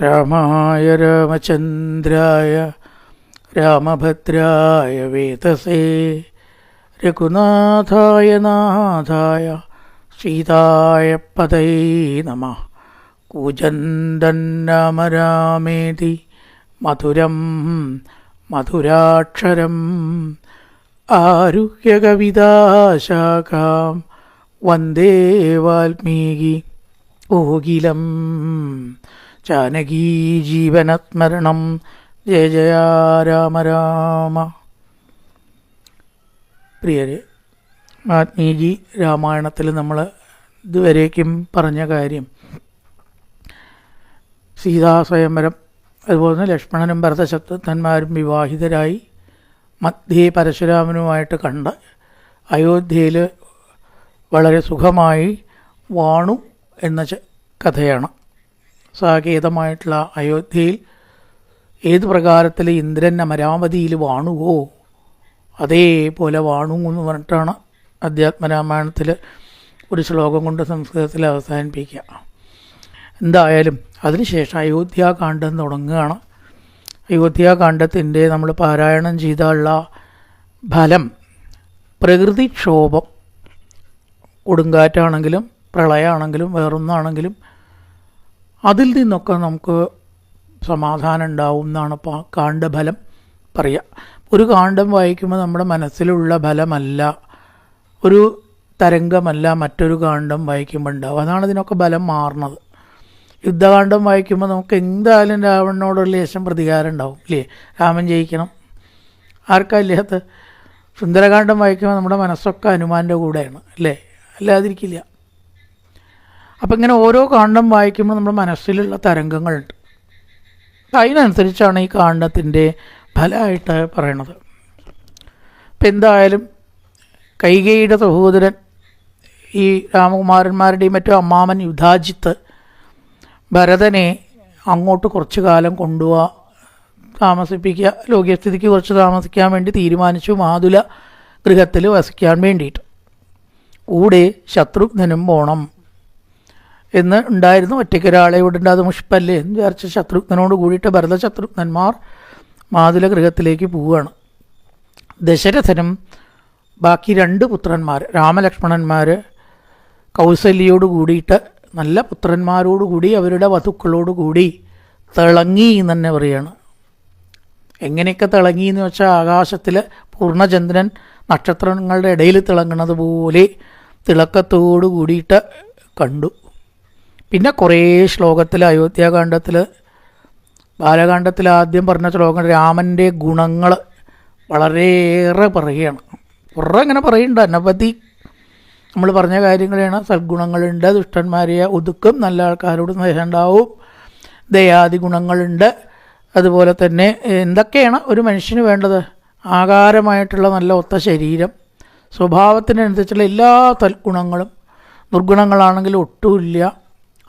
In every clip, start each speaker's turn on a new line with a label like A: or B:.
A: രാമായ രാമചന്ദ്രായ രാമഭദ്രായ വേതസേ രഘുനാഥായ നാഥായ സീതായ പതൈ നമ. കൂജന്തൻ രാമ രാമേതി മധുരം മധുരാക്ഷരം ആരുഹ്യ കവിതാശാഖാം വന്ദേ വാൽമീകി ഓകിലം. ജാനകീ ജീവനസ്മരണം ജയ ജയ രാമ രാമ. പ്രിയരെ ആത്മീജി രാമായണത്തിൽ നമ്മൾ ഇതുവരേക്കും പറഞ്ഞ കാര്യം സീതാസ്വയംവരം അതുപോലെ തന്നെ ലക്ഷ്മണനും ഭരതശത്രുഘ്നന്മാരും വിവാഹിതരായി മധ്യേ പരശുരാമനുമായിട്ട് കണ്ട അയോധ്യയിൽ വളരെ സുഖമായി വാണു എന്ന കഥയാണ്. സാകേതമായിട്ടുള്ള അയോധ്യയിൽ ഏത് പ്രകാരത്തിൽ ഇന്ദ്രൻ അമരാവതിയിൽ വാണുവോ അതേപോലെ വാണു എന്ന് പറഞ്ഞിട്ടാണ് അധ്യാത്മരാമായണത്തിൽ ഒരു ശ്ലോകം കൊണ്ട് സംസ്കൃതത്തിൽ അവസാനിപ്പിക്കുക. എന്തായാലും അതിനുശേഷം അയോധ്യാകാന്ഡം തുടങ്ങുകയാണ്. അയോധ്യാകാന്ഡത്തിന്റെ നമ്മൾ പാരായണം ചെയ്തുള്ള ഫലം പ്രകൃതിക്ഷോഭം കൊടുങ്കാറ്റാണെങ്കിലും പ്രളയമാണെങ്കിലും വേറൊന്നാണെങ്കിലും അതിൽ നിന്നൊക്കെ നമുക്ക് സമാധാനം ഉണ്ടാവും എന്നാണ് കാണ്ഡഫലം പറയുക ഒരു കാണ്ഡം വായിക്കുമ്പോൾ നമ്മുടെ മനസ്സിലുള്ള ഫലമല്ല ഒരു തരംഗമല്ല മറ്റൊരു കാണ്ഡം വായിക്കുമ്പോൾ ഉണ്ടാവും അതാണ് ഇതിനൊക്കെ ബലം മാറുന്നത്. യുദ്ധകാന്ഡം വായിക്കുമ്പോൾ നമുക്ക് എന്തായാലും രാവണനോടുള്ള ലേശം പ്രതികാരം ഉണ്ടാവും ഇല്ലേ? രാമൻ ജയിക്കണം. ആർക്കാ ഇല്ലാത്ത സുന്ദരകാന്ഡം വായിക്കുമ്പോൾ നമ്മുടെ മനസ്സൊക്കെ ഹനുമാന്റെ കൂടെയാണ് അല്ലേ അല്ലാതിരിക്കില്ല. അപ്പം ഇങ്ങനെ ഓരോ കാണ്ഡം വായിക്കുമ്പോൾ നമ്മുടെ മനസ്സിലുള്ള തരംഗങ്ങളുണ്ട്. അതിനനുസരിച്ചാണ് ഈ കാണ്ഡത്തിന്റെ ഫലമായിട്ട് പറയണത്. ഇപ്പം എന്തായാലും കൈകയുടെ സഹോദരൻ ഈ രാമകുമാരന്മാരുടെയും മറ്റും അമ്മാമൻ യുദ്ധാജിത്ത് ഭരതനെ അങ്ങോട്ട് കുറച്ചു കാലം കൊണ്ടുപോവാ താമസിപ്പിക്കുക ലോകസ്ഥിതിക്ക് കുറച്ച് താമസിക്കാൻ വേണ്ടി തീരുമാനിച്ചു. മാതുല ഗൃഹത്തിൽ വസിക്കാൻ വേണ്ടിയിട്ട്. കൂടെ ശത്രുഘ്നനും പോണം. എന്ന് ഉണ്ടായിരുന്നു. ഒറ്റയ്ക്ക് ഒരാളെ വിടേണ്ട അത് മുഷ്പല്ലേ എന്ന് വിചാരിച്ച ശത്രുഘ്നോട് കൂടിയിട്ട് ഭരത ശത്രുഘ്നന്മാർ മാതുല ഗൃഹത്തിലേക്ക് പോവുകയാണ്. ദശരഥനും ബാക്കി രണ്ട് പുത്രന്മാർ രാമലക്ഷ്മണന്മാർ കൗസല്യോട് കൂടിയിട്ട് നല്ല പുത്രന്മാരോടുകൂടി അവരുടെ വധുക്കളോട് കൂടി തിളങ്ങി എന്ന് തന്നെ പറയാണ്. എങ്ങനെയൊക്കെ തിളങ്ങി എന്ന് വെച്ചാൽ ആകാശത്തിൽ പൂർണചന്ദ്രൻ നക്ഷത്രങ്ങളുടെ ഇടയിൽ തിളങ്ങുന്നത് പോലെ തിളക്കത്തോടു കൂടിയിട്ട് കണ്ടു. പിന്നെ കുറേ ശ്ലോകത്തിൽ അയോധ്യാകാന്ഡത്തിൽ ബാലകാന്ഡത്തിൽ ആദ്യം പറഞ്ഞ ശ്ലോകം രാമന്റെ ഗുണങ്ങൾ വളരെയേറെ പറയുകയാണ്. കുറേ അങ്ങനെ പറയുന്നുണ്ട്. അനവധി നമ്മൾ പറഞ്ഞ കാര്യങ്ങളാണ് സദ്ഗുണങ്ങളുണ്ട് ദുഷ്ടന്മാരെ ഒതുക്കും നല്ല ആൾക്കാരോട് സ്നേഹമുണ്ടാവും ദയാദി ഗുണങ്ങളുണ്ട്. അതുപോലെ തന്നെ എന്തൊക്കെയാണ് ഒരു മനുഷ്യന് വേണ്ടത്? ആകാരമായിട്ടുള്ള നല്ല ഒത്ത ശരീരം സ്വഭാവത്തിനനുസരിച്ചുള്ള എല്ലാ തൽഗുണങ്ങളും ദുർഗുണങ്ങളാണെങ്കിലും ഒട്ടുമില്ല.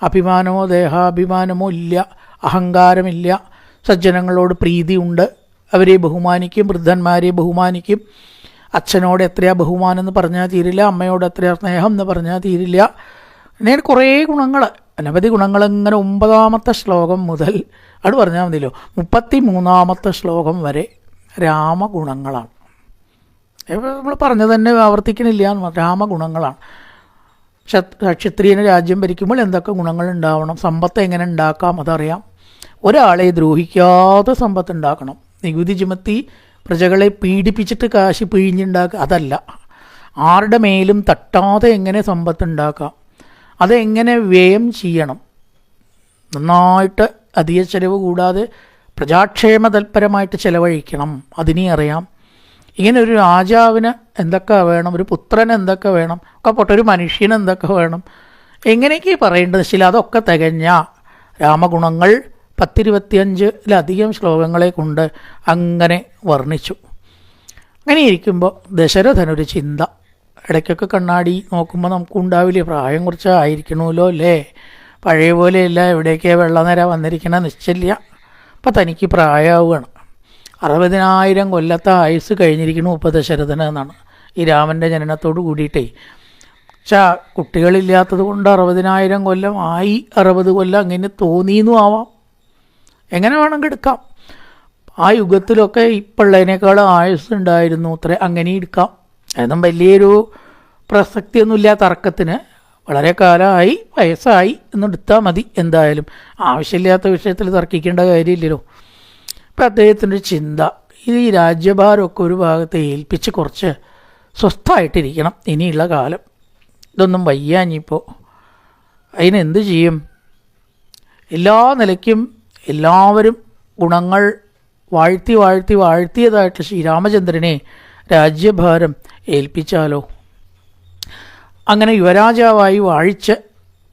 A: അഭിമാനമോ ദേഹാഭിമാനമോ ഇല്ല അഹങ്കാരമില്ല. സജ്ജനങ്ങളോട് പ്രീതിയുണ്ട്. അവരെ ബഹുമാനിക്കും വൃദ്ധന്മാരെ ബഹുമാനിക്കും. അച്ഛനോട് എത്രയാ ബഹുമാനം എന്ന് പറഞ്ഞാൽ തീരില്ല അമ്മയോട് എത്രയാ സ്നേഹം എന്ന് പറഞ്ഞാൽ തീരില്ല. അങ്ങനെ കുറേ ഗുണങ്ങൾ അനവധി ഗുണങ്ങൾ ഇങ്ങനെ ഒമ്പതാമത്തെ ശ്ലോകം മുതൽ അത് പറഞ്ഞാൽ മതിയല്ലോ മുപ്പത്തി മൂന്നാമത്തെ ശ്ലോകം വരെ രാമഗുണങ്ങളാണ്. നമ്മൾ പറഞ്ഞത് തന്നെ ആവർത്തിക്കണില്ല രാമഗുണങ്ങളാണ്. ക്ഷത്രിയന് രാജ്യം ഭരിക്കുമ്പോൾ എന്തൊക്കെ ഗുണങ്ങൾ ഉണ്ടാവണം? സമ്പത്ത് എങ്ങനെ ഉണ്ടാക്കാം? അതറിയാം. ഒരാളെ ദ്രോഹിക്കാതെ സമ്പത്ത് ഉണ്ടാക്കണം. നികുതി ചുമത്തി പ്രജകളെ പീഡിപ്പിച്ചിട്ട് കാശ് പിഴിഞ്ഞുണ്ടാക്കുക അതല്ല. ആരുടെ മേലും തട്ടാതെ എങ്ങനെ സമ്പത്ത് ഉണ്ടാക്കാം? അതെങ്ങനെ വ്യയം ചെയ്യണം? നന്നായിട്ട് അധിക ചെലവ് കൂടാതെ പ്രജാക്ഷേമ തൽപരമായിട്ട് ചെലവഴിക്കണം. അതിനെ അറിയാം. ഇങ്ങനെ ഒരു രാജാവിന് എന്തൊക്കെ വേണം ഒരു പുത്രന് എന്തൊക്കെ വേണം ഒക്കെ പോട്ടെ ഒരു മനുഷ്യന് എന്തൊക്കെ വേണം എങ്ങനെയൊക്കെ പറയേണ്ടത് ശില? അതൊക്കെ തികഞ്ഞ രാമഗുണങ്ങൾ പത്തിരുപത്തിയഞ്ചിലധികം ശ്ലോകങ്ങളെ കൊണ്ട് അങ്ങനെ വർണിച്ചു. അങ്ങനെ ഇരിക്കുമ്പോൾ ദശരഥനൊരു ചിന്ത. ഇടയ്ക്കൊക്കെ കണ്ണാടി നോക്കുമ്പോൾ നമുക്കുണ്ടാവില്ലേ പ്രായം കുറച്ച് ആയിരിക്കണമല്ലോ അല്ലേ? പഴയ പോലെയല്ല എവിടേക്കാണ് വെള്ളനിര വന്നിരിക്കണ നിശ്ചല്യ അപ്പം തനിക്ക് പ്രായമാവുകയാണ് അറുപതിനായിരം കൊല്ലത്തെ ആയുസ് കഴിഞ്ഞിരിക്കുന്നു ഉപദശരഥന് എന്നാണ്. ഈ രാമന്റെ ജനനത്തോട് കൂടിയിട്ടേ. പക്ഷേ കുട്ടികളില്ലാത്തത് കൊണ്ട് അറുപതിനായിരം കൊല്ലം ആയി അറുപത് കൊല്ലം അങ്ങനെ തോന്നിയെന്നും ആവാം. എങ്ങനെ വേണമെങ്കിൽ എടുക്കാം ആ യുഗത്തിലൊക്കെ ഇപ്പോഴുള്ളതിനേക്കാൾ ആയുസ് ഉണ്ടായിരുന്നു അത്ര അങ്ങനെ എടുക്കാം. അതൊന്നും വലിയൊരു പ്രസക്തിയൊന്നുമില്ല തർക്കത്തിന്. വളരെ കാലമായി വയസ്സായി എന്നെടുത്താൽ മതി എന്തായാലും. ആവശ്യമില്ലാത്ത വിഷയത്തിൽ തർക്കിക്കേണ്ട കാര്യമില്ലല്ലോ. ഇപ്പം അദ്ദേഹത്തിന്റെ ചിന്ത ഈ രാജ്യഭാരമൊക്കെ ഒരു ഭാഗത്ത് ഏൽപ്പിച്ച് കുറച്ച് സ്വസ്ഥമായിട്ടിരിക്കണം ഇനിയുള്ള കാലം. ഇതൊന്നും വയ്യാഞ്ഞിപ്പോൾ അതിനെന്ത് ചെയ്യും? എല്ലാ നിലയ്ക്കും എല്ലാവരും ഗുണങ്ങൾ വാഴ്ത്തി വാഴ്ത്തി വാഴ്ത്തിയതായിട്ട് ശ്രീരാമചന്ദ്രനെ രാജ്യഭാരം ഏൽപ്പിച്ചാലോ? അങ്ങനെ യുവരാജാവായി വാഴിച്ച്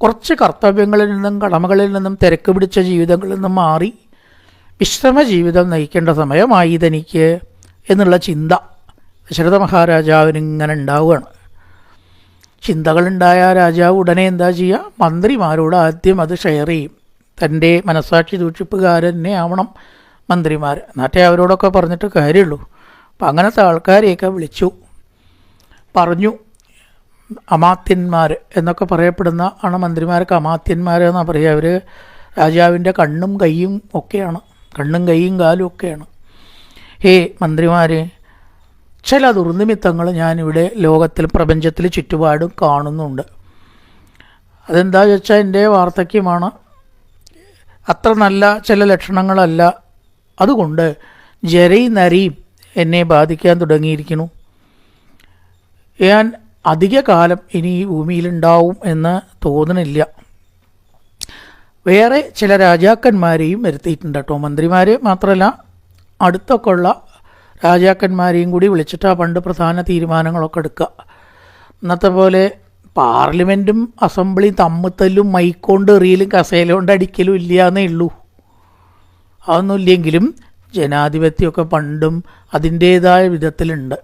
A: കുറച്ച് കർത്തവ്യങ്ങളിൽ നിന്നും കടമകളിൽ നിന്നും തിരക്ക് പിടിച്ച ജീവിതങ്ങളിൽ നിന്നും മാറി വിശ്രമ ജീവിതം നയിക്കേണ്ട സമയമായി ഇതെനിക്ക് എന്നുള്ള ചിന്ത ദശരഥ മഹാരാജാവിന് ഇങ്ങനെ ഉണ്ടാവുകയാണ്. ചിന്തകളുണ്ടായ രാജാവ് ഉടനെ എന്താ ചെയ്യുക? മന്ത്രിമാരോട് ആദ്യം അത് ഷെയർ ചെയ്യും. തന്റെ മനസാക്ഷി സൂക്ഷിപ്പുകാരനെ ആവണം മന്ത്രിമാർ. എന്നിട്ടേ അവരോടൊക്കെ പറഞ്ഞിട്ട് കാര്യമുള്ളൂ. അപ്പം അങ്ങനത്തെ ആൾക്കാരെയൊക്കെ വിളിച്ചു. പറഞ്ഞു അമാത്യന്മാർ എന്നൊക്കെ പറയപ്പെടുന്ന ആണ് മന്ത്രിമാരൊക്കെ അമാത്യന്മാരെന്നാണ് പറയുക അവർ രാജാവിന്റെ കണ്ണും കൈയും ഒക്കെയാണ്. കണ്ണും കൈയും കാലും ഒക്കെയാണ്. ഹേ മന്ത്രിമാരെ ചില ദുർനിമിത്തങ്ങൾ ഞാനിവിടെ ലോകത്തിൽ പ്രപഞ്ചത്തിൽ ചുറ്റുപാടും കാണുന്നുണ്ട്. അതെന്താ വെച്ചാൽ എന്റെ വാർദ്ധക്യമാണ്. അത്ര നല്ല ചില ലക്ഷണങ്ങളല്ല. അതുകൊണ്ട് ജരയും നരയും എന്നെ ബാധിക്കാൻ തുടങ്ങിയിരിക്കുന്നു. ഞാൻ അധിക കാലം ഇനി ഈ ഭൂമിയിലുണ്ടാവും എന്ന് തോന്നണില്ല. വേറെ ചില രാജാക്കന്മാരെയും വരുത്തിയിട്ടുണ്ട് കേട്ടോ. മന്ത്രിമാർ മാത്രമല്ല അടുത്തൊക്കെ ഉള്ള രാജാക്കന്മാരെയും കൂടി വിളിച്ചിട്ടാണ് പണ്ട് പ്രധാന തീരുമാനങ്ങളൊക്കെ എടുക്കുക. ഇന്നത്തെ പോലെ പാർലമെന്റും അസംബ്ലിയും തമ്മിത്തല്ലും മൈക്കൊണ്ട് എറിയലും കസേല കൊണ്ട് അടിക്കലും ഇല്ല എന്നേ ഉള്ളൂ അതൊന്നുമില്ലെങ്കിലും ജനാധിപത്യമൊക്കെ പണ്ടും അതിന്റേതായ വിധത്തിലുണ്ട്.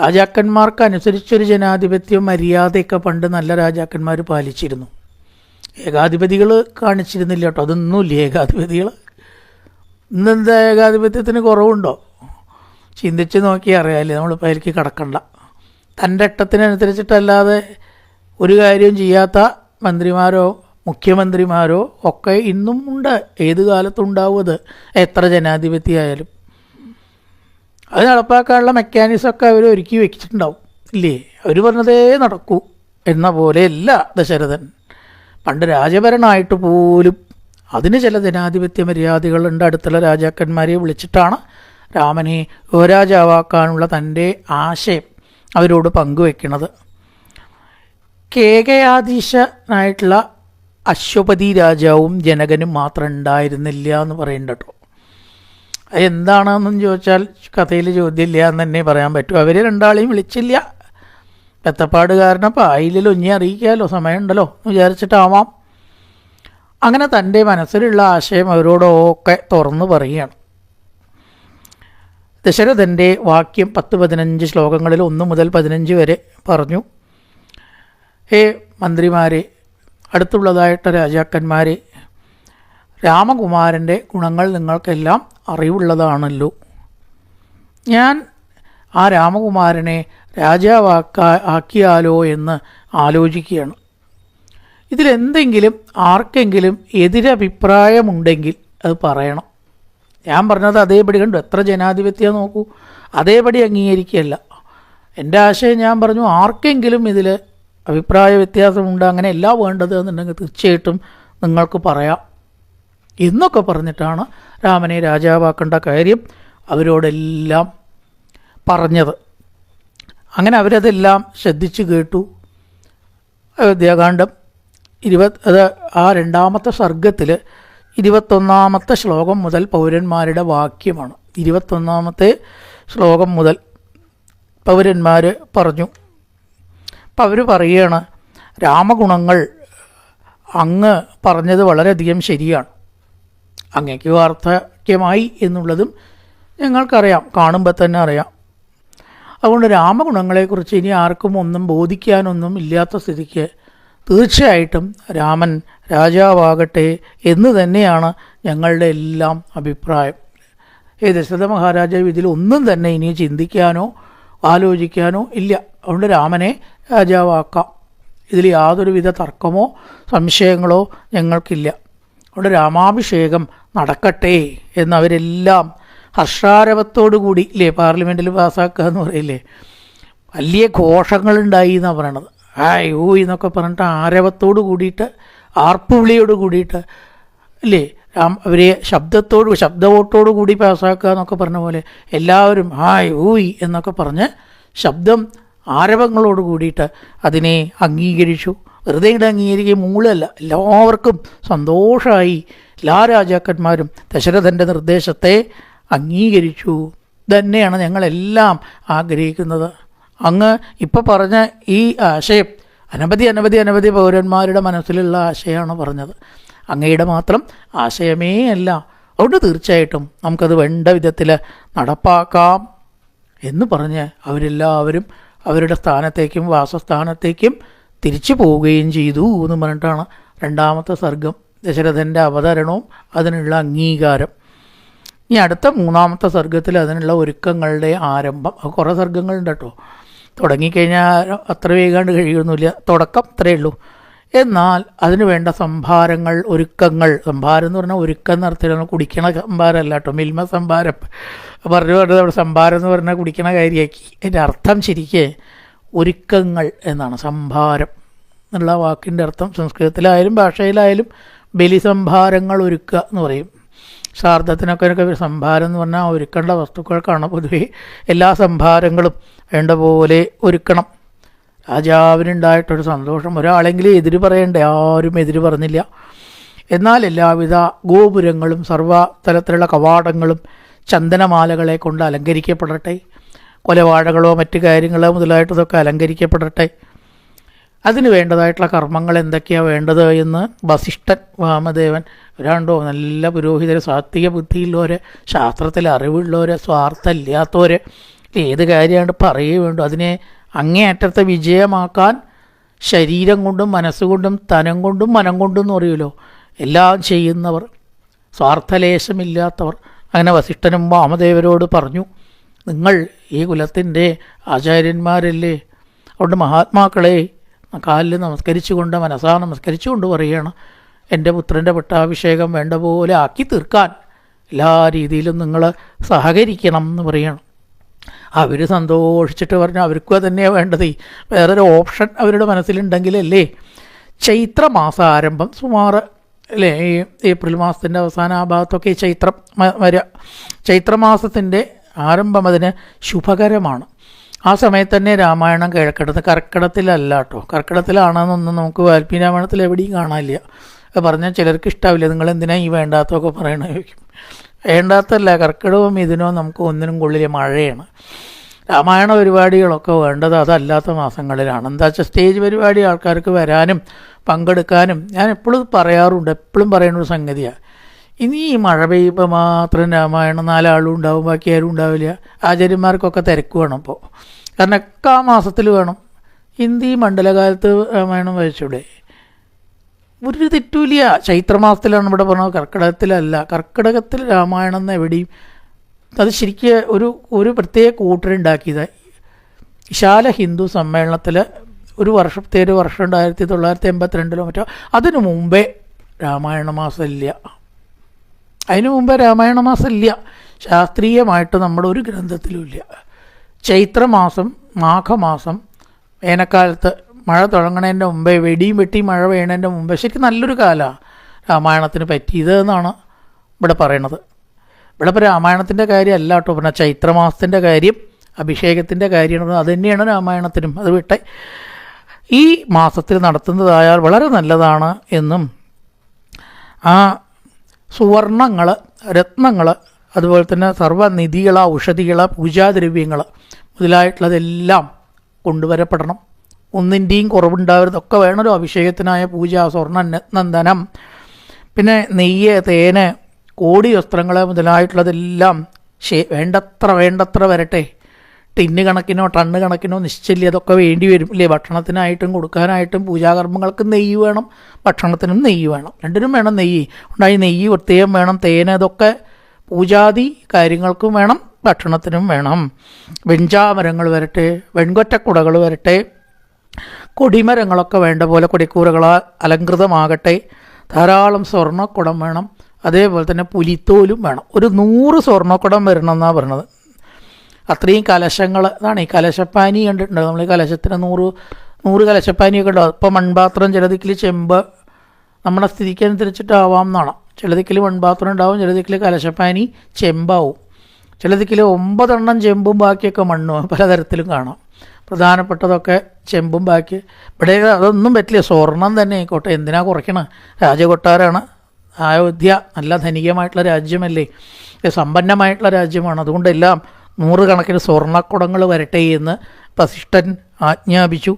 A: രാജാക്കന്മാർക്ക് അനുസരിച്ചൊരു ജനാധിപത്യം മര്യാദയൊക്കെ പണ്ട് നല്ല രാജാക്കന്മാർ പാലിച്ചിരുന്നു. ഏകാധിപതികൾ കാണിച്ചിരുന്നില്ല കേട്ടോ. അതൊന്നുമില്ല. ഏകാധിപതികൾ ഇന്നെന്താ ഏകാധിപത്യത്തിന് കുറവുണ്ടോ? ചിന്തിച്ച് നോക്കി അറിയാമല്ലേ നമ്മളിപ്പോൾ അതിലേക്ക് കിടക്കണ്ട. തന്റെ ഇഷ്ടത്തിനനുസരിച്ചിട്ടല്ലാതെ ഒരു കാര്യവും ചെയ്യാത്ത മന്ത്രിമാരോ മുഖ്യമന്ത്രിമാരോ ഒക്കെ ഇന്നും ഉണ്ട്. ഏത് കാലത്തും ഉണ്ടാവും അത് എത്ര ജനാധിപത്യമായാലും. അത് നടപ്പാക്കാനുള്ള മെക്കാനിസമൊക്കെ അവർ ഒരുക്കി വെച്ചിട്ടുണ്ടാവും. ഇല്ലേ? അവർ പറഞ്ഞതേ നടക്കൂ. എന്ന പോലെയല്ല ദശരഥൻ. പണ്ട് രാജഭരണമായിട്ട് പോലും അതിന് ചില ജനാധിപത്യ മര്യാദകളുണ്ട് അടുത്തുള്ള രാജാക്കന്മാരെ വിളിച്ചിട്ടാണ് രാമനെ യുവരാജാവാക്കാനുള്ള തന്റെ ആശയം അവരോട് പങ്കുവെക്കുന്നത്. കേകയാധീശനായിട്ടുള്ള അശ്വപതി രാജാവും ജനകനും മാത്രം ഉണ്ടായിരുന്നില്ല എന്ന് പറയുന്നുണ്ട് കേട്ടോ ചോദിച്ചാൽ കഥയിൽ ചോദ്യമില്ല എന്ന് തന്നെ പറയാൻ പറ്റും. അവർ രണ്ടാളെയും വിളിച്ചില്ല. പെത്തപ്പാട് കാരണം പായിലിൽ ഇനി അറിയിക്കാമല്ലോ സമയമുണ്ടല്ലോ എന്ന് വിചാരിച്ചിട്ടാവാം. അങ്ങനെ തന്റെ മനസ്സിലുള്ള ആശയം അവരോടൊക്കെ തുറന്നു പറയുകയാണ്. ദശരഥന്റെ വാക്യം പത്ത് പതിനഞ്ച് ശ്ലോകങ്ങളിൽ ഒന്ന് മുതൽ പതിനഞ്ച് വരെ പറഞ്ഞു. ഹേ മന്ത്രിമാരെ അടുത്തുള്ളതായിട്ട് രാജാക്കന്മാരെ രാമകുമാരന്റെ ഗുണങ്ങൾ നിങ്ങൾക്കെല്ലാം അറിവുള്ളതാണല്ലോ. ഞാൻ ആ രാമകുമാരനെ രാജാവാക്കാ ആക്കിയാലോ എന്ന് ആലോചിക്കുകയാണ്. ഇതിലെന്തെങ്കിലും ആർക്കെങ്കിലും എതിരഭിപ്രായമുണ്ടെങ്കിൽ അത് പറയണം. ഞാൻ പറഞ്ഞത് അതേപടി കണ്ടു. എത്ര ജനാധിപത്യം നോക്കൂ. അതേപടി അംഗീകരിക്കുകയല്ല. എന്റെ ആശയം ഞാൻ പറഞ്ഞു ആർക്കെങ്കിലും ഇതിൽ അഭിപ്രായ വ്യത്യാസമുണ്ട് അങ്ങനെയല്ല വേണ്ടത് എന്നുണ്ടെങ്കിൽ തീർച്ചയായിട്ടും നിങ്ങൾക്ക് പറയാം. എന്നൊക്കെ പറഞ്ഞിട്ടാണ് രാമനെ രാജാവാക്കേണ്ട കാര്യം അവരോടെല്ലാം പറഞ്ഞത്. അങ്ങനെ അവരതെല്ലാം ശ്രദ്ധിച്ചു കേട്ടു. അയോധ്യാകാന്ഡം ഇരുപത് അത് ആ രണ്ടാമത്തെ സർഗത്തിൽ ഇരുപത്തൊന്നാമത്തെ ശ്ലോകം മുതൽ പൗരന്മാരുടെ വാക്യമാണ്. ഇരുപത്തൊന്നാമത്തെ ശ്ലോകം മുതൽ പൗരന്മാർ പറഞ്ഞു. അപ്പം അവർ പറയുകയാണ് രാമഗുണങ്ങൾ അങ്ങ് പറഞ്ഞത് വളരെയധികം ശരിയാണ്. അങ്ങേക്ക് വാർദ്ധക്യമായി എന്നുള്ളതും ഞങ്ങൾക്കറിയാം കാണുമ്പോൾ തന്നെ അറിയാം. അതുകൊണ്ട് രാമഗുണങ്ങളെക്കുറിച്ച് ഇനി ആർക്കും ഒന്നും ബോധിക്കാനൊന്നും ഇല്ലാത്ത സ്ഥിതിക്ക് തീർച്ചയായിട്ടും രാമൻ രാജാവാകട്ടെ എന്ന് തന്നെയാണ് ഞങ്ങളുടെ എല്ലാം അഭിപ്രായം. ഏ ദശരഥ മഹാരാജാവ് ഇതിൽ ഒന്നും തന്നെ ഇനി ചിന്തിക്കാനോ ആലോചിക്കാനോ ഇല്ല. അതുകൊണ്ട് രാമനെ രാജാവാക്കാം. ഇതിൽ യാതൊരുവിധ തർക്കമോ സംശയങ്ങളോ ഞങ്ങൾക്കില്ല. അതുകൊണ്ട് രാമാഭിഷേകം നടക്കട്ടെ എന്നവരെല്ലാം ഹർഷാരവത്തോടു കൂടി ഇല്ലേ? പാർലമെന്റിൽ പാസ്സാക്കുക എന്ന് പറയില്ലേ? വലിയ ഘോഷങ്ങളുണ്ടായി എന്നാണ് പറയണത്. ആയ് എന്നൊക്കെ പറഞ്ഞിട്ട് ആരവത്തോട് കൂടിയിട്ട് ആർപ്പുവിളിയോട് കൂടിയിട്ട് അല്ലേ അവരെ ശബ്ദത്തോട് ശബ്ദവോട്ടോട് കൂടി പാസ്സാക്കുക എന്നൊക്കെ പറഞ്ഞ പോലെ എല്ലാവരും ഹായ് ഊയ് എന്നൊക്കെ പറഞ്ഞ് ശബ്ദം ആരവങ്ങളോട് കൂടിയിട്ട് അതിനെ അംഗീകരിച്ചു. വെറുതെ ഇങ്ങോട്ട് അംഗീകരിക്കുക മൂളല്ല എല്ലാവർക്കും സന്തോഷമായി എല്ലാ രാജാക്കന്മാരും ദശരഥന്റെ നിർദ്ദേശത്തെ അംഗീകരിച്ചു. തന്നെയാണ് ഞങ്ങളെല്ലാം ആഗ്രഹിക്കുന്നത്. അങ്ങ് ഇപ്പോൾ പറഞ്ഞ ഈ ആശയം അനവധി അനവധി അനവധി പൗരന്മാരുടെ മനസ്സിലുള്ള ആശയമാണ് പറഞ്ഞത്. അങ്ങയുടെ മാത്രം ആശയമേ അല്ല. അതുകൊണ്ട് തീർച്ചയായിട്ടും നമുക്കത് വേണ്ട വിധത്തിൽ നടപ്പാക്കാം എന്ന് പറഞ്ഞ് അവരെല്ലാവരും അവരുടെ സ്ഥാനത്തേക്കും വാസസ്ഥാനത്തേക്കും തിരിച്ചു പോവുകയും ചെയ്തു എന്ന് പറഞ്ഞിട്ടാണ് രണ്ടാമത്തെ സർഗം ദശരഥന്റെ അവതരണവും അതിനുള്ള അംഗീകാരം. ഇനി അടുത്ത മൂന്നാമത്തെ സർഗത്തിൽ അതിനുള്ള ഒരുക്കങ്ങളുടെ ആരംഭം. കുറേ സർഗങ്ങളുണ്ട് കേട്ടോ. തുടങ്ങിക്കഴിഞ്ഞാൽ അത്ര വേഗാണ്ട് കഴിയുന്നില്ല. തുടക്കം അത്രയേ ഉള്ളൂ. എന്നാൽ അതിന് വേണ്ട സംഭാരങ്ങൾ ഒരുക്കങ്ങൾ. സംഭാരം എന്ന് പറഞ്ഞാൽ ഒരുക്കം നടത്തില്ല കുടിക്കണ സംഭാരമല്ല കേട്ടോ. മിൽമ സംഭാരം. പറഞ്ഞു പറഞ്ഞത് അവിടെ സംഭാരം എന്ന് പറഞ്ഞാൽ കുടിക്കണ കാര്യമാക്കി. എന്റെ അർത്ഥം ശരിക്കേ ഒരുക്കങ്ങൾ എന്നാണ്. സംഭാരം എന്നുള്ള വാക്കിന്റെ അർത്ഥം സംസ്കൃതത്തിലായാലും ഭാഷയിലായാലും ബലിസംഭാരങ്ങൾ ഒരുക്കുക എന്ന് പറയും. ശ്രാദ്ധത്തിനൊക്കെ ഒക്കെ സംഭാരം എന്ന് പറഞ്ഞാൽ ഒരുക്കേണ്ട വസ്തുക്കൾക്കാണ് പൊതുവേ എല്ലാ സംഭാരങ്ങളും വേണ്ട പോലെ ഒരുക്കണം. രാജാവിനുണ്ടായിട്ടൊരു സന്തോഷം. ഒരാളെങ്കിലും എതിര് പറയണ്ടേ? ആരും എതിര് പറഞ്ഞില്ല. എന്നാൽ എല്ലാവിധ ഗോപുരങ്ങളും സർവതലത്തിലുള്ള കവാടങ്ങളും ചന്ദനമാലകളെ കൊണ്ട് അലങ്കരിക്കപ്പെടട്ടെ. കൊലവാഴകളോ മറ്റു കാര്യങ്ങളോ മുതലായിട്ടതൊക്കെ അലങ്കരിക്കപ്പെടട്ടെ. അതിന് വേണ്ടതായിട്ടുള്ള കർമ്മങ്ങൾ എന്തൊക്കെയാണ് വേണ്ടത് എന്ന് വസിഷ്ഠൻ വാമദേവൻ ഒരാണ്ടോ നല്ല പുരോഹിതർ സാത്വിക ബുദ്ധിയുള്ളവരെ ശാസ്ത്രത്തിൽ അറിവുള്ളവരെ സ്വാർത്ഥമില്ലാത്തവരെ ഏത് കാര്യമാണ് പറയുകയും വേണ്ടു അതിനെ അങ്ങേയറ്റത്തെ വിജയമാക്കാൻ ശരീരം കൊണ്ടും മനസ്സുകൊണ്ടും തനം കൊണ്ടും മനം കൊണ്ടും എന്ന് പറയുമല്ലോ എല്ലാം ചെയ്യുന്നവർ സ്വാർത്ഥലേശമില്ലാത്തവർ. അങ്ങനെ വസിഷ്ഠനും വാമദേവരോട് പറഞ്ഞു നിങ്ങൾ ഈ കുലത്തിന്റെ ആചാര്യന്മാരല്ലേ? അതുകൊണ്ട് മഹാത്മാക്കളെ കാലിൽ നമസ്കരിച്ചുകൊണ്ട് മനസ്സാ നമസ്കരിച്ചുകൊണ്ട് പറയുകയാണ് എന്റെ പുത്രന്റെ പട്ടാഭിഷേകം വേണ്ട പോലെ ആക്കി തീർക്കാൻ എല്ലാ രീതിയിലും നിങ്ങൾ സഹകരിക്കണം എന്ന് പറയണം അവർ സന്തോഷിച്ചിട്ട് പറഞ്ഞു അവർക്കും തന്നെയാണ് വേണ്ടത്. വേറൊരു ഓപ്ഷൻ അവരുടെ മനസ്സിലുണ്ടെങ്കിലല്ലേ? ചൈത്രമാസ ആരംഭം സുമാർ അല്ലേ ഈ ഏപ്രിൽ മാസത്തിന്റെ അവസാന ആ ഭാഗത്തൊക്കെ ചൈത്രം വരിക ചൈത്രമാസത്തിന്റെ ആരംഭം അതിന് ശുഭകരമാണ്. ആ സമയത്ത് തന്നെ രാമായണം കിഴക്കിടത്ത് കർക്കിടത്തിലല്ല കേട്ടോ കർക്കിടത്തിലാണെന്നൊന്നും നമുക്ക് വാൽപ്പി രാമായണത്തിൽ എവിടെയും കാണാനില്ല. അത് പറഞ്ഞാൽ ചിലർക്ക് ഇഷ്ടാവില്ല. നിങ്ങൾ എന്തിനാ ഈ വേണ്ടാത്തൊക്കെ പറയണ ചോദിക്കും വേണ്ടാത്തല്ല കർക്കിടവും ഇതിനോ നമുക്ക് ഒന്നിനും കൊള്ളില്ല. മഴയാണ്. രാമായണ പരിപാടികളൊക്കെ വേണ്ടത് അതല്ലാത്ത മാസങ്ങളിലാണ്. എന്താ വെച്ചാൽ സ്റ്റേജ് പരിപാടി ആൾക്കാർക്ക് വരാനും പങ്കെടുക്കാനും ഞാൻ എപ്പോഴും പറയാറുണ്ട്. എപ്പോഴും പറയുന്ന ഒരു സംഗതിയാണ്. ഇനി ഈ മഴ പെയ്യുമ്പോൾ മാത്രം രാമായണം നാലാളും ഉണ്ടാവും ബാക്കി ആരും ഉണ്ടാവില്ല. ആചാര്യന്മാർക്കൊക്കെ തിരക്ക് വേണം അപ്പോൾ കാരണം ഒക്കെ ആ മാസത്തിൽ വേണം. ഹിന്ദി മണ്ഡലകാലത്ത് രാമായണം വായിച്ചൂടെ? ഒരു തെറ്റൂല ചൈത്രമാസത്തിലാണ് ഇവിടെ പറഞ്ഞത്. കർക്കിടകത്തിലല്ല. കർക്കിടകത്തിൽ രാമായണം എന്ന് എവിടെയും അത് ശരിക്കും ഒരു ഒരു പ്രത്യേക കൂട്ടരുണ്ടാക്കിയത് വിശാല ഹിന്ദു സമ്മേളനത്തിൽ ഒരു വർഷത്തെ ഒരു വർഷം ഉണ്ടായിരത്തി തൊള്ളായിരത്തി എൺപത്തിരണ്ടിലോ മറ്റോ അതിനു മുമ്പേ രാമായണ മാസം ഇല്ല അതിനു മുമ്പ് രാമായണ മാസം ഇല്ല ശാസ്ത്രീയമായിട്ട് നമ്മുടെ ഒരു ഗ്രന്ഥത്തിലും ഇല്ല. ചൈത്രമാസം മാഘമാസം വേനൽക്കാലത്ത് മഴ തുടങ്ങണതിന്റെ മുമ്പേ വെടിയും വെട്ടി മഴ വീണതിന്റെ മുമ്പേ ശരിക്കും നല്ലൊരു കാലമാണ് രാമായണത്തിന് പറ്റിയത് എന്നാണ് ഇവിടെ പറയണത്. ഇവിടെ ഇപ്പോൾ രാമായണത്തിന്റെ കാര്യമല്ല കേട്ടോ പറഞ്ഞാൽ ചൈത്രമാസത്തിന്റെ കാര്യം അഭിഷേകത്തിന്റെ കാര്യം അത് തന്നെയാണ് രാമായണത്തിനും. അത് വിട്ടെ ഈ മാസത്തിൽ നടത്തുന്നതായാൽ വളരെ നല്ലതാണ് എന്നും ആ സുവർണങ്ങൾ രത്നങ്ങൾ അതുപോലെ തന്നെ സർവനിധികൾ ഔഷധികൾ പൂജാദ്രവ്യങ്ങൾ മുതലായിട്ടുള്ളതെല്ലാം കൊണ്ടുവരപ്പെടണം. ഒന്നിന്റെയും കുറവുണ്ടാവരുതൊക്കെ വേണമല്ലോ അഭിഷേകത്തിനായ പൂജ സ്വർണ നന്ദനം പിന്നെ നെയ്യ് തേന് കോടി വസ്ത്രങ്ങൾ മുതലായിട്ടുള്ളതെല്ലാം ശേ വേണ്ടത്ര വേണ്ടത്ര വരട്ടെ. ടിന്ന് കണക്കിനോ ടണ്ണ് കണക്കിനോ നിശ്ചല്യം അതൊക്കെ വേണ്ടി വരും ഇല്ലേ? ഭക്ഷണത്തിനായിട്ടും കൊടുക്കാനായിട്ടും പൂജാകർമ്മങ്ങൾക്ക് നെയ്യ് വേണം ഭക്ഷണത്തിനും നെയ്യ് വേണം. രണ്ടിനും വേണം നെയ്യ്. ഉണ്ടായി നെയ്യ് പ്രത്യേകം വേണം തേന അതൊക്കെ പൂജാതി കാര്യങ്ങൾക്കും വേണം ഭക്ഷണത്തിനും വേണം. വെഞ്ചാമരങ്ങൾ വരട്ടെ വെൺകൊറ്റക്കുടകൾ വരട്ടെ കൊടിമരങ്ങളൊക്കെ വേണ്ട പോലെ കൊടിക്കൂറകളാൽ അലങ്കൃതമാകട്ടെ ധാരാളം സ്വർണക്കുടം വേണം. അതേപോലെ തന്നെ പുലിത്തോലും വേണം. ഒരു നൂറ് സ്വർണക്കുടം വരണം എന്നാണ് പറഞ്ഞത്. അത്രയും കലശങ്ങൾ അതാണ് ഈ കലശപ്പാനി കണ്ടിട്ടുണ്ട്? നമ്മൾ ഈ കലശത്തിന് നൂറ് നൂറ് കലശപ്പാനിയൊക്കെ ഉണ്ടാവും. ഇപ്പോൾ മൺപാത്രം ചിലതിക്കിൽ ചെമ്പ് നമ്മുടെ സ്ഥിതിക്ക് അനുസരിച്ചിട്ടാവാം എന്നാണ് ചിലതിക്കിൽ മൺപാത്രം ഉണ്ടാവും ചിലതിക്കിൽ കലശപ്പാനി ചെമ്പാവും. ചിലതിക്കിൽ ഒമ്പതെണ്ണം ചെമ്പും ബാക്കിയൊക്കെ മണ്ണും പലതരത്തിലും കാണാം. പ്രധാനപ്പെട്ടതൊക്കെ ചെമ്പും ബാക്കി. ഇവിടെ അതൊന്നും പറ്റില്ല. സ്വർണം തന്നെ ആയിക്കോട്ടെ. എന്തിനാ കുറയ്ക്കണം? രാജകൊട്ടാരാണ്. അയോധ്യ നല്ല ധനികമായിട്ടുള്ള രാജ്യമല്ലേ? സമ്പന്നമായിട്ടുള്ള രാജ്യമാണ്. അതുകൊണ്ടെല്ലാം നൂറുകണക്കിന് സ്വർണക്കുടങ്ങൾ വരട്ടെ എന്ന് വസിഷ്ഠൻ ആജ്ഞാപിച്ചു.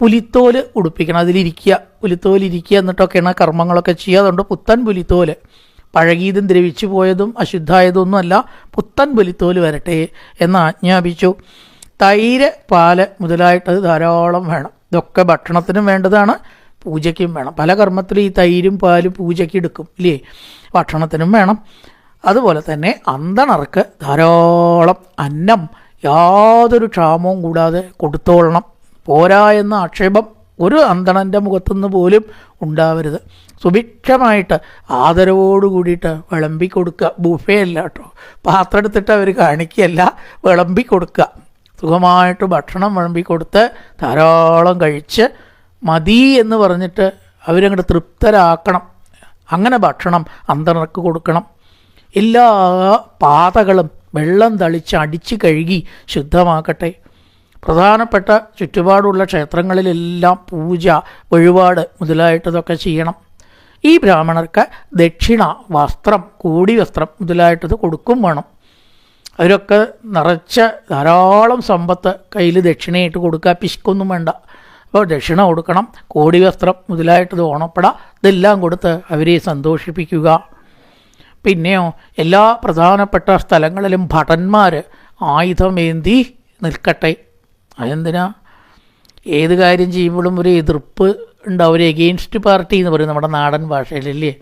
A: പുലിത്തോൽ ഉടുപ്പിക്കണം. അതിലിരിക്കുക. പുലിത്തോലിരിക്കുക എന്നിട്ടൊക്കെയാണ് കർമ്മങ്ങളൊക്കെ ചെയ്യുക. അതുകൊണ്ട് പുത്തൻ പുലിത്തോൽ. പഴകിയതും ദ്രവിച്ചു പോയതും അശുദ്ധായതൊന്നുമല്ല. പുത്തൻ പുലിത്തോൽ വരട്ടെ എന്ന് ആജ്ഞാപിച്ചു. തൈര് പാൽ മുതലായിട്ടത് ധാരാളം വേണം. ഇതൊക്കെ ഭക്ഷണത്തിനും വേണ്ടതാണ്. പൂജയ്ക്കും വേണം. പല കർമ്മത്തിലും ഈ തൈരും പാലും പൂജയ്ക്ക് എടുക്കും ഇല്ലേ? ഭക്ഷണത്തിനും വേണം. അതുപോലെ തന്നെ അന്തണർക്ക് ധാരാളം അന്നം യാതൊരു ക്ഷാമവും കൂടാതെ കൊടുത്തോളണം. പോരാ എന്ന ആക്ഷേപം ഒരു അന്തണന്റെ മുഖത്തുനിന്ന് പോലും ഉണ്ടാവരുത്. സുഭിക്ഷമായിട്ട് ആദരവോട് കൂടിയിട്ട് വിളമ്പി കൊടുക്കുക. ബുഫേ അല്ല കേട്ടോ. പാത്രം എടുത്തിട്ട് അവർ കാണിക്കുകയല്ല വിളമ്പി കൊടുക്കുക. സുഖമായിട്ട് ഭക്ഷണം വിളമ്പി കൊടുത്ത് ധാരാളം കഴിച്ച് മതി എന്ന് പറഞ്ഞിട്ട് അവരങ്ങോട്ട് തൃപ്തരാക്കണം. അങ്ങനെ ഭക്ഷണം അന്തണർക്ക് കൊടുക്കണം. എല്ലാ പാതകളും വെള്ളം തളിച്ച് അടിച്ചു കഴുകി ശുദ്ധമാക്കട്ടെ. പ്രധാനപ്പെട്ട ചുറ്റുപാടുള്ള ക്ഷേത്രങ്ങളിലെല്ലാം പൂജ വഴിപാട് മുതലായിട്ടതൊക്കെ ചെയ്യണം. ഈ ബ്രാഹ്മണർക്ക് ദക്ഷിണ വസ്ത്രം കൂടി വസ്ത്രം മുതലായിട്ടത് കൊടുക്കും വേണം. അവരൊക്കെ നിറച്ച ധാരാളം സമ്പത്ത് കയ്യിൽ ദക്ഷിണയായിട്ട് കൊടുക്കുക പിശുക്കൊന്നും വേണ്ട. അപ്പോൾ ദക്ഷിണ കൊടുക്കണം കോടി വസ്ത്രം മുതലായിട്ടത് ഓണപ്പെട ഇതെല്ലാം കൊടുത്ത് അവരെ സന്തോഷിപ്പിക്കുക. പിന്നെയോ എല്ലാ പ്രധാനപ്പെട്ട സ്ഥലങ്ങളിലും ഭടന്മാർ ആയുധമേന്തി നിൽക്കട്ടെ. അതെന്തിനാ? ഏത് കാര്യം ചെയ്യുമ്പോഴും ഒരു എതിർപ്പ് ഉണ്ടാവും ഒരു എഗെയിൻസ്റ്റ് പാർട്ടി എന്ന് പറയും നമ്മുടെ നാടൻ ഭാഷയിലല്ലേ?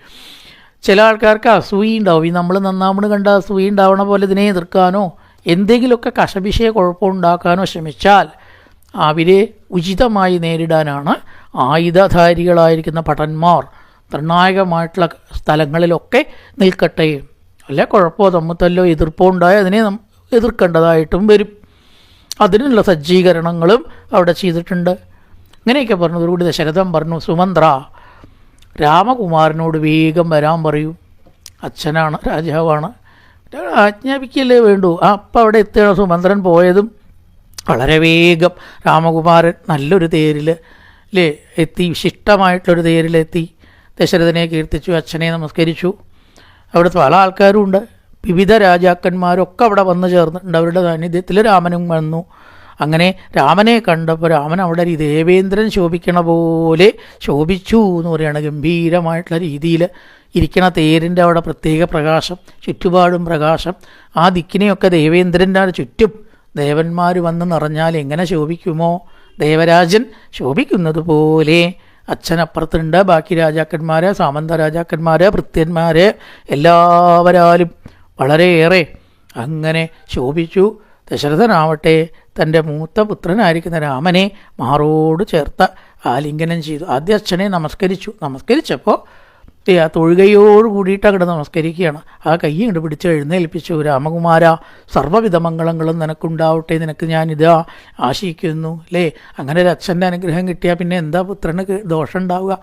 A: ചില ആൾക്കാർക്ക് അസൂയി ഉണ്ടാവും. ഈ നമ്മൾ നന്നാമണ് കണ്ട അസൂയി ഉണ്ടാവണ പോലെ ഇതിനെ എതിർക്കാനോ എന്തെങ്കിലുമൊക്കെ കുഴപ്പം കുഴപ്പമുണ്ടാക്കാനോ ശ്രമിച്ചാൽ അവരെ ഉചിതമായി നേരിടാനാണ് ആയുധധാരികളായിരിക്കുന്ന ഭടന്മാർ നിർണായകമായിട്ടുള്ള സ്ഥലങ്ങളിലൊക്കെ നിൽക്കട്ടെ. അല്ലെ കുഴപ്പമോ തമ്മിത്തല്ലോ എതിർപ്പോ ഉണ്ടായ അതിനെ എതിർക്കേണ്ടതായിട്ടും വരും. അതിനുള്ള സജ്ജീകരണങ്ങളും അവിടെ ചെയ്തിട്ടുണ്ട്. ഇങ്ങനെയൊക്കെ പറഞ്ഞു പറഞ്ഞതോടുകൂടി ദശരഥൻ പറഞ്ഞു സുമന്ത്ര രാമകുമാരനോട് വേഗം വരാൻ പറയൂ. അച്ഛനാണ് രാജാവാണ്. ആജ്ഞാപിക്കല്ലേ വേണ്ടൂ. ആ അപ്പം അവിടെ എത്തുകയാണ് സുമന്ത്രൻ പോയതും വളരെ വേഗം രാമകുമാരൻ നല്ലൊരു തേരിൽ അല്ലേ എത്തി വിശിഷ്ടമായിട്ടുള്ളൊരു തേരിലെത്തി. ദശരഥനെ കീർത്തിച്ചു അച്ഛനെ നമസ്കരിച്ചു. അവിടുത്തെ പല ആൾക്കാരും ഉണ്ട് വിവിധ രാജാക്കന്മാരൊക്കെ അവിടെ വന്നു ചേർന്നിട്ടുണ്ട്. അവരുടെ സാന്നിധ്യത്തിൽ രാമനും വന്നു. അങ്ങനെ രാമനെ കണ്ടപ്പോൾ രാമൻ അവിടെ ഒരു ദേവേന്ദ്രൻ ശോഭിക്കണ പോലെ ശോഭിച്ചു എന്ന് പറയുകയാണ് ഗംഭീരമായിട്ടുള്ള രീതിയിൽ ഇരിക്കണ തേരിന്റെ അവിടെ പ്രത്യേക പ്രകാശം ചുറ്റുപാടും പ്രകാശം. ആ ദിക്കിനെയൊക്കെ ദേവേന്ദ്രന്റെ ചുറ്റും ദേവന്മാർ വന്ന് നിറഞ്ഞാൽ എങ്ങനെ ശോഭിക്കുമോ? ദേവരാജൻ ശോഭിക്കുന്നത് പോലെ അച്ഛനപ്പുറത്തുണ്ട്. ബാക്കി രാജാക്കന്മാർ സാമന്ത രാജാക്കന്മാർ ഭൃത്യന്മാർ എല്ലാവരാലും വളരെയേറെ അങ്ങനെ ശോഭിച്ചു. ദശരഥനാവട്ടെ തന്റെ മൂത്ത പുത്രനായിരിക്കുന്ന രാമനെ മാറോട് ചേർത്ത് ആലിംഗനം ചെയ്തു. ആദ്യ അച്ഛനെ നമസ്കരിച്ചു. നമസ്കരിച്ചപ്പോൾ ആ തൊഴുകയോട് കൂടിയിട്ട് അവിടെ നമസ്കരിക്കുകയാണ്. ആ കൈ ഇങ്ങോട്ട് പിടിച്ച് എഴുന്നേൽപ്പിച്ചു രാമകുമാര സർവവിധ മംഗളങ്ങളും നിനക്കുണ്ടാവട്ടെ നിനക്ക് ഞാനിതാ ആശിക്കുന്നു. അല്ലേ അങ്ങനെ ഒരു അച്ഛന്റെ അനുഗ്രഹം കിട്ടിയാൽ പിന്നെ എന്താ പുത്രന് ദോഷം ഉണ്ടാവുക?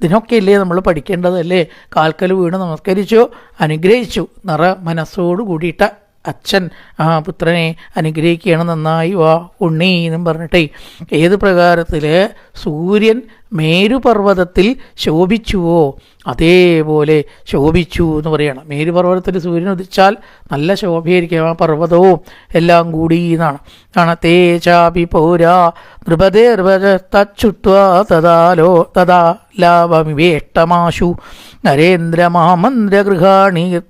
A: ഇതിനൊക്കെ അല്ലേ നമ്മൾ പഠിക്കേണ്ടതല്ലേ കാൽക്കൽ വീണ് നമസ്കരിച്ചു അനുഗ്രഹിച്ചു. നിറ മനസ്സോട് കൂടിയിട്ട് അച്ഛൻ ആ പുത്രനെ അനുഗ്രഹിക്കുകയാണ് നന്നായി വാ ഉണ്ണി എന്നും പറഞ്ഞിട്ടേ ഏത് പ്രകാരത്തിൽ സൂര്യൻ മേരുപർവതത്തിൽ ശോഭിച്ചുവോ? അതേപോലെ ശോഭിച്ചു എന്ന് പറയണം. മേരുപർവതത്തിൽ സൂര്യൻ ഉദിച്ചാൽ നല്ല ശോഭയായിരിക്കും. ആ പർവതവും എല്ലാം കൂടി എന്നാണ്. ആണ് തേജാപി പൗരാ. നൃപതേ തദാലോ തദാ ലാഭമിവേഷ്ടമാശു നരേന്ദ്രമാമന്ത്രഗൃഹാണി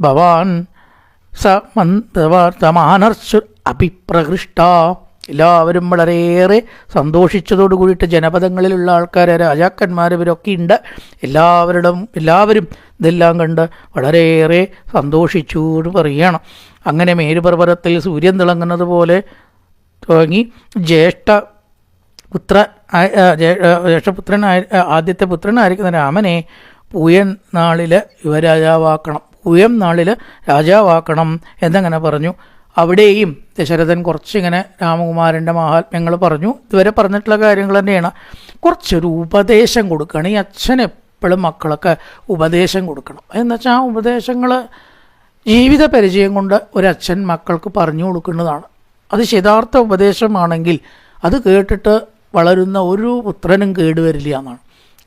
A: ഭവാൻ സ അഭിപ്രകൃഷ്ട. എല്ലാവരും വളരെയേറെ സന്തോഷിച്ചതോടു കൂടിയിട്ട് ജനപദങ്ങളിലുള്ള ആൾക്കാർ രാജാക്കന്മാർ ഇവരൊക്കെ ഉണ്ട് എല്ലാവരുടെ എല്ലാവരും ഇതെല്ലാം കണ്ട് വളരെയേറെ സന്തോഷിച്ചു എന്ന് പറയണം. അങ്ങനെ മേരുപർവതത്തിൽ സൂര്യൻ തിളങ്ങുന്നത് പോലെ തുടങ്ങി. ജ്യേഷ്ഠ പുത്ര ജ്യേഷ്ഠപുത്രൻ ആദ്യത്തെ പുത്രനായിരിക്കുന്ന രാമനെ പൂയൻ നാളിൽ യുവരാജാവാക്കണം. പൂയം നാളിൽ രാജാവാക്കണം എന്നങ്ങനെ പറഞ്ഞു. അവിടെയും ദശരഥൻ കുറച്ചിങ്ങനെ രാമകുമാരന്റെ മഹാത്മ്യങ്ങൾ പറഞ്ഞു. ഇതുവരെ പറഞ്ഞിട്ടുള്ള കാര്യങ്ങൾ തന്നെയാണ്. കുറച്ചൊരു ഉപദേശം കൊടുക്കണം. ഈ അച്ഛൻ എപ്പോഴും മക്കളൊക്കെ ഉപദേശം കൊടുക്കണം. എന്ന് വെച്ചാൽ ആ ഉപദേശങ്ങൾ ജീവിത പരിചയം കൊണ്ട് ഒരച്ഛൻ മക്കൾക്ക് പറഞ്ഞു കൊടുക്കുന്നതാണ്. അത് യഥാർത്ഥ ഉപദേശമാണെങ്കിൽ അത് കേട്ടിട്ട് വളരുന്ന ഒരു പുത്രനും കേടുവരില്ല എന്നാണ്.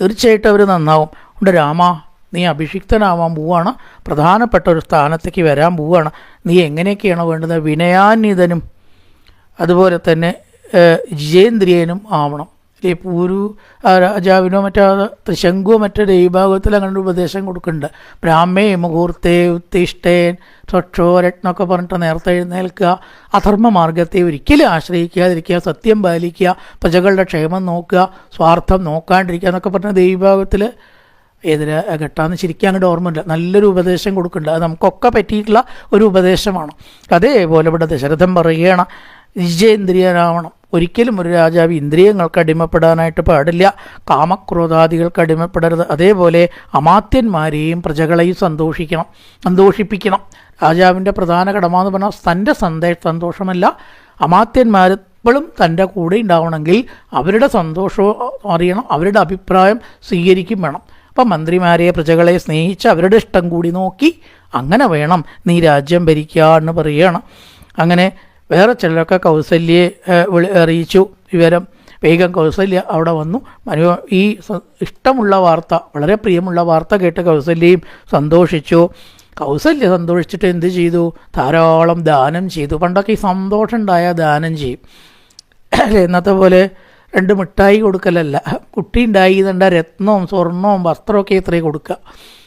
A: തീർച്ചയായിട്ടും അവർ നന്നാവും. ഉണ്ട് രാമ നീ അഭിഷിക്തനാവാൻ പോവാണ്. പ്രധാനപ്പെട്ട ഒരു സ്ഥാനത്തേക്ക് വരാൻ പോവാണ്. നീ എങ്ങനെയൊക്കെയാണ് വേണ്ടത്? വിനയാന്വിതനും അതുപോലെ തന്നെ ജിജേന്ദ്രിയനും ആവണം. ഈ പൂരു രാജാവിനോ മറ്റോ ത്രിശങ്കുവോ മറ്റോ ദൈവഭാഗത്തിൽ അങ്ങനെ ഒരു ഉപദേശം കൊടുക്കുന്നുണ്ട്. ബ്രാഹ്മേ മുഹൂർത്തേ ഉത്തിഷ്ഠേൻ സ്വക്ഷോരത്നൊക്കെ പറഞ്ഞിട്ട് നേരത്തെ എഴുന്നേൽക്കുക. അധർമ്മ മാർഗത്തെ ഒരിക്കലും ആശ്രയിക്കാതിരിക്കുക. സത്യം പാലിക്കുക. പ്രജകളുടെ ക്ഷേമം നോക്കുക. സ്വാർത്ഥം നോക്കാണ്ടിരിക്കുക എന്നൊക്കെ പറഞ്ഞ ദൈവഭാഗത്തിൽ എതിരെ ഘട്ടാന്ന് ശരിക്കും അങ്ങോട്ട് ഓർമ്മയില്ല. നല്ലൊരു ഉപദേശം കൊടുക്കുന്നുണ്ട് അത് നമുക്കൊക്കെ പറ്റിയിട്ടുള്ള ഒരു ഉപദേശമാണ്. അതേപോലെ ഇവിടെ ദശരഥം പറയുകയാണ് വിജയേന്ദ്രിയനാവണം ഒരിക്കലും ഒരു രാജാവ് ഇന്ദ്രിയങ്ങൾക്ക് അടിമപ്പെടാനായിട്ട് പാടില്ല. കാമക്രോധാദികൾക്ക് അടിമപ്പെടരുത്. അതേപോലെ അമാത്യന്മാരെയും പ്രജകളെയും സന്തോഷിക്കണം സന്തോഷിപ്പിക്കണം. രാജാവിന്റെ പ്രധാന കടമ എന്ന് പറഞ്ഞാൽ തന്റെ സന്തേ സന്തോഷമല്ല. അമാത്യന്മാർ എപ്പോഴും തന്റെ കൂടെ ഉണ്ടാവണമെങ്കിൽ അവരുടെ സന്തോഷവും അറിയണം അവരുടെ അഭിപ്രായം സ്വീകരിക്കും വേണം. അപ്പം മന്ത്രിമാരെ പ്രജകളെ സ്നേഹിച്ച് അവരുടെ ഇഷ്ടം കൂടി നോക്കി അങ്ങനെ വേണം നീ രാജ്യം ഭരിക്കുക എന്ന് പറയണം. അങ്ങനെ വേറെ ചിലരൊക്കെ കൗസല്യെ അറിയിച്ചു. വിവരം വേഗം കൗസല്യ അവിടെ വന്നു. മനു ഈ ഇഷ്ടമുള്ള വാർത്ത വളരെ പ്രിയമുള്ള വാർത്ത കേട്ട് കൗസല്യയും സന്തോഷിച്ചു. കൗസല്യ സന്തോഷിച്ചിട്ട് എന്ത് ചെയ്തു? ധാരാളം ദാനം ചെയ്തു. പണ്ടൊക്കെ ഈ സന്തോഷം ദാനം ചെയ്യും. ഇന്നത്തെ പോലെ രണ്ട് മിഠായി കൊടുക്കലല്ല. കുട്ടി ഉണ്ടായി എന്നുണ്ട രത്നവും സ്വർണവും വസ്ത്രമൊക്കെ ഇത്രയും കൊടുക്കുക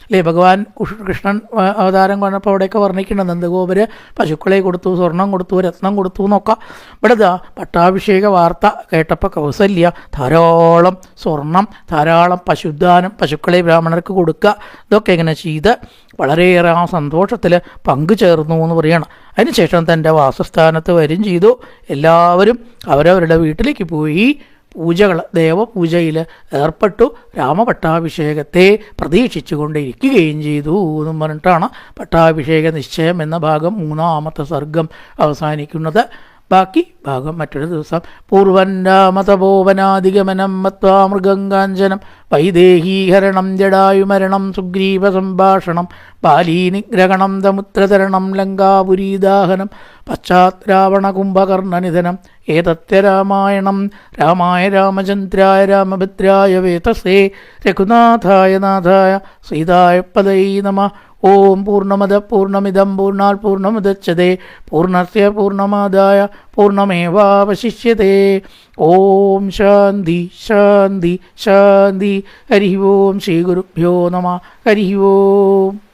A: അല്ലേ ഭഗവാൻ കുഷ്- കൃഷ്ണൻ അവതാരം കൊണ്ടപ്പോൾ അവിടെയൊക്കെ വർണിക്കുന്നുണ്ട് നന്ദഗോപുര പശുക്കളെ കൊടുത്തു സ്വർണം കൊടുത്തു രത്നം കൊടുത്തു എന്നൊക്കെ. ഇവിടെ ദാ പട്ടാഭിഷേക വാർത്ത കേട്ടപ്പോൾ കൗസല്യ ധാരാളം സ്വർണം ധാരാളം പശുദാനം പശുക്കളെ ബ്രാഹ്മണർക്ക് കൊടുക്കുക ഇതൊക്കെ ഇങ്ങനെ ചെയ്ത് വളരെയേറെ ആ സന്തോഷത്തിൽ പങ്കുചേർന്നു എന്ന് പറയണം. അതിനുശേഷം തന്റെ വാസസ്ഥാനത്ത് വരും ചെയ്തു. എല്ലാവരും അവരവരുടെ വീട്ടിലേക്ക് പോയി പൂജകൾ ദേവപൂജയിൽ ഏർപ്പെട്ടു. രാമപട്ടാഭിഷേകത്തെ പ്രതീക്ഷിച്ചുകൊണ്ടിരിക്കുകയും ചെയ്തു എന്നും പറഞ്ഞിട്ടാണ് പട്ടാഭിഷേക നിശ്ചയം എന്ന ഭാഗം മൂന്നാമത്തെ സർഗം അവസാനിക്കുന്നത്. ബാക്കി ഭാഗം മറ്റൊരു ദിവസം. പൂർവൻ രാമതപോവനാധിഗമനം മത്വാ മൃഗങ്കാഞ്ചനം വൈദേഹീഹരണം ജടായുമരണം സുഗ്രീവ സംഭാഷണം ബാലീനിഗ്രഹണം സമുദ്രതരണം ലങ്കാപുരീദാഹനം. പശ്ചാത് രാവണകുംഭകർണനിധനം ഏതത്യ രാമായണം. രാമായ രാമചന്ദ്രായ രാമഭദ്രായ വേതസേ. രഘുനാഥായ നാഥായ സീതായ പദൈ നമ. ഓം പൂർണമദ പൂർണമിദം പൂർണാൽ പൂർണമുദച്യത്തെ പൂർണസ്യ പൂർണമാദായ പൂർണമേവാവശിഷ്യത്തെ ഓം ശാന്തി ശാന്തി ശാന്തി. ഹരി ഓം ശ്രീ ഗുരുഭ്യോ നമ. ഹരി ഓം.